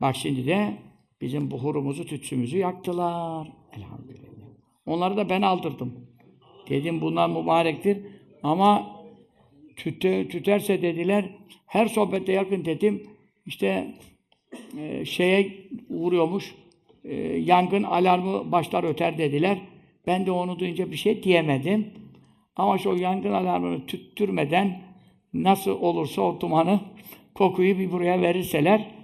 Bak şimdi de bizim buhurumuzu, tütsümüzü yaktılar. Elhamdülillah. Onları da ben aldırdım. Dedim bunlar mübarektir. Ama tüte, tüterse dediler, her sohbette yakın dedim. İşte e, şeye uğruyormuş, e, yangın alarmı başlar öter dediler. Ben de onu duyunca bir şey diyemedim. Ama şu yangın alarmını tüttürmeden nasıl olursa o dumanı, kokuyu bir buraya verirseler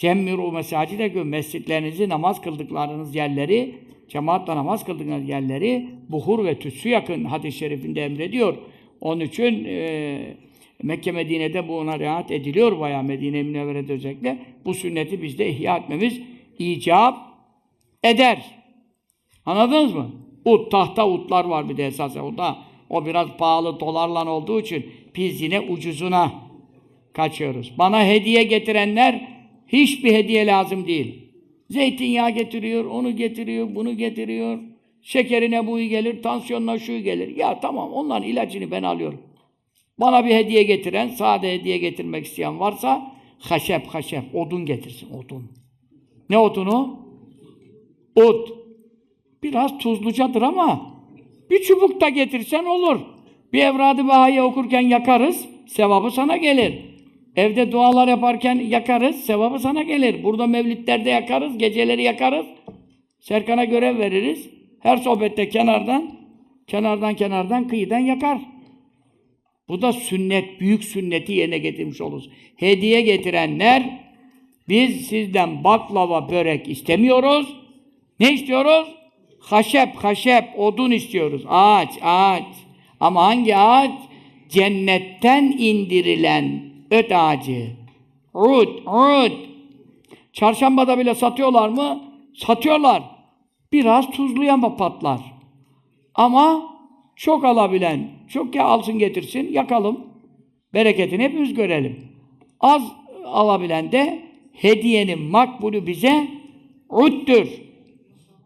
cemmiru mesacide gö mescitlerinizi namaz kıldıklarınız yerleri cemaatle namaz kıldığınız yerleri buhur ve tütsü yakın hadis-i şerifinde emrediyor. Onun için e, Mekke Medine'de buna riayet ediliyor bayağı Medine-i Münevvere'de özellikle. Bu sünneti bizde ihya etmemiz icap eder. Anladınız mı? Ut, tahta utlar var bir de esasen. O da o biraz pahalı dolarla olduğu için biz yine ucuzuna kaçıyoruz. Bana hediye getirenler hiçbir hediye lazım değil. Zeytinyağı getiriyor, onu getiriyor, bunu getiriyor. Şekerine bu iyi gelir, tansiyonuna şu gelir. Ya tamam onların ilacını ben alıyorum. Bana bir hediye getiren, sade hediye getirmek isteyen varsa haşep haşep, odun getirsin, odun. Ne odunu? Ut. Biraz tuzlucadır ama bir çubuk da getirsen olur. Bir evradı bahaye okurken yakarız, sevabı sana gelir. Evde dualar yaparken yakarız, sevabı sana gelir. Burada mevlitlerde yakarız, geceleri yakarız. Serkan'a görev veririz. Her sohbette kenardan, kenardan kenardan, kıyıdan yakar. Bu da sünnet, büyük sünneti yerine getirmiş oluruz. Hediye getirenler, biz sizden baklava, börek istemiyoruz. Ne istiyoruz? Haşep, haşep, odun istiyoruz. Ağaç, ağaç. Ama hangi ağaç? Cennetten indirilen öt ağacı. Ud, ud. Çarşambada bile satıyorlar mı? Satıyorlar. Biraz tuzlu ama patlar. Ama çok alabilen, çok ya alsın getirsin, yakalım. Bereketini hepimiz görelim. Az alabilen de hediyenin makbulü bize uddür.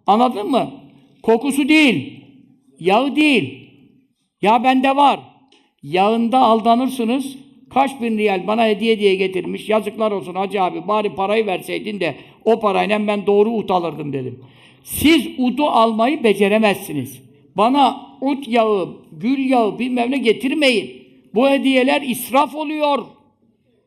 Anladın mı? Kokusu değil, yağı değil. Ya bende var. Yağında aldanırsınız. Kaç bin riyal bana hediye diye getirmiş. Yazıklar olsun hacı abi bari parayı verseydin de o parayla ben doğru ut alırdım dedim. Siz udu almayı beceremezsiniz. Bana ut yağı, gül yağı bilmem ne getirmeyin. Bu hediyeler israf oluyor.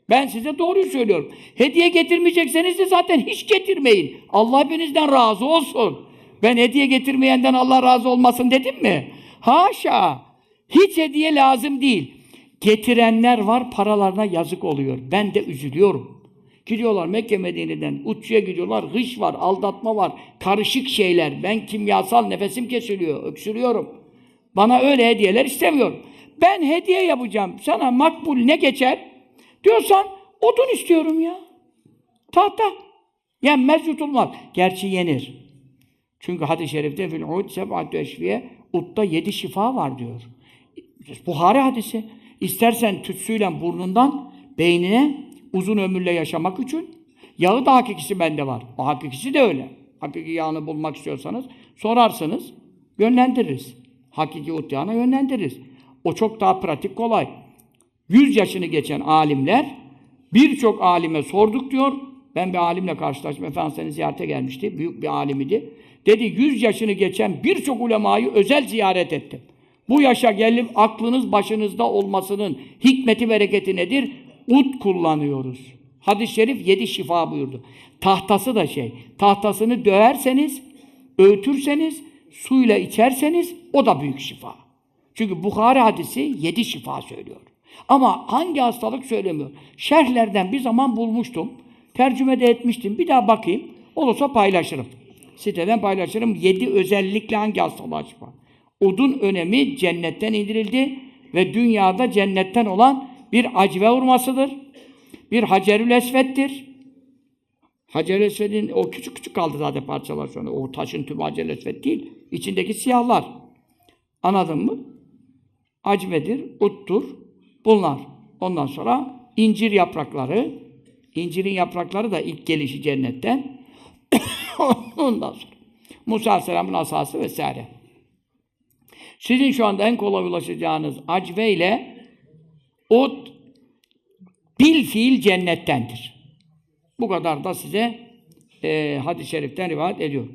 Ben size doğruyu söylüyorum. Hediye getirmeyecekseniz de zaten hiç getirmeyin. Allah hepinizden razı olsun. Ben hediye getirmeyenden Allah razı olmasın dedim mi? Haşa! Hiç hediye lazım değil. Getirenler var, paralarına yazık oluyor. Ben de üzülüyorum. Gidiyorlar Mekke Medine'den, uçuya gidiyorlar, hış var, aldatma var, karışık şeyler. Ben kimyasal nefesim kesiliyor, öksürüyorum. Bana öyle hediyeler istemiyorum. Ben hediye yapacağım. Sana makbul ne geçer? Diyorsan odun istiyorum ya. Tahta. Yenmez yutulmaz. Gerçi yenir. Çünkü hadis-i şerifte fil ud seb'atü eşfiye utta yedi şifa var diyor. Buhari hadisi. İstersen tütsüyle burnundan beynine uzun ömürle yaşamak için yağı da hakikisi bende var. O hakikisi de öyle. Hakiki yağını bulmak istiyorsanız sorarsınız, yönlendiririz. Hakiki ut yağına yönlendiririz. O çok daha pratik, kolay. 100 yaşını geçen alimler birçok alime sorduk diyor. Ben bir alimle karşılaştım. Efendimiz'e ziyarete gelmişti. Büyük bir alim idi. Dedi 100 yaşını geçen birçok ulemayı özel ziyaret ettim. Bu yaşa gelip aklınız başınızda olmasının hikmeti bereketi nedir? Ut kullanıyoruz. Hadis-i şerif yedi şifa buyurdu. Tahtası da şey. Tahtasını döverseniz, öğütürseniz, suyla içerseniz o da büyük şifa. Çünkü Bukhari hadisi yedi şifa söylüyor. Ama hangi hastalık söylemiyor? Şerhlerden bir zaman bulmuştum. Tercüme de etmiştim. Bir daha bakayım. Olursa paylaşırım. Siteden paylaşırım. Yedi özellikle hangi hastalığa şifa? Odun önemi cennetten indirildi ve dünyada cennetten olan bir acve hurmasıdır. Bir hacerül esvettir. Hacer-ül esvedin o küçük küçük kaldı zaten parçalar sonra. O taşın tümü hacer esvet değil. İçindeki siyahlar. Anladın mı? Acvedir, uttur. Bunlar. Ondan sonra incir yaprakları. İncirin yaprakları da ilk gelişi cennetten. Ondan sonra Musa Aleyhisselam'ın asası vesaire. Sizin şu anda en kolay ulaşacağınız acve ile ot bil fiil cennettendir. Bu kadar da size e, hadis-i şeriften rivayet ediyor.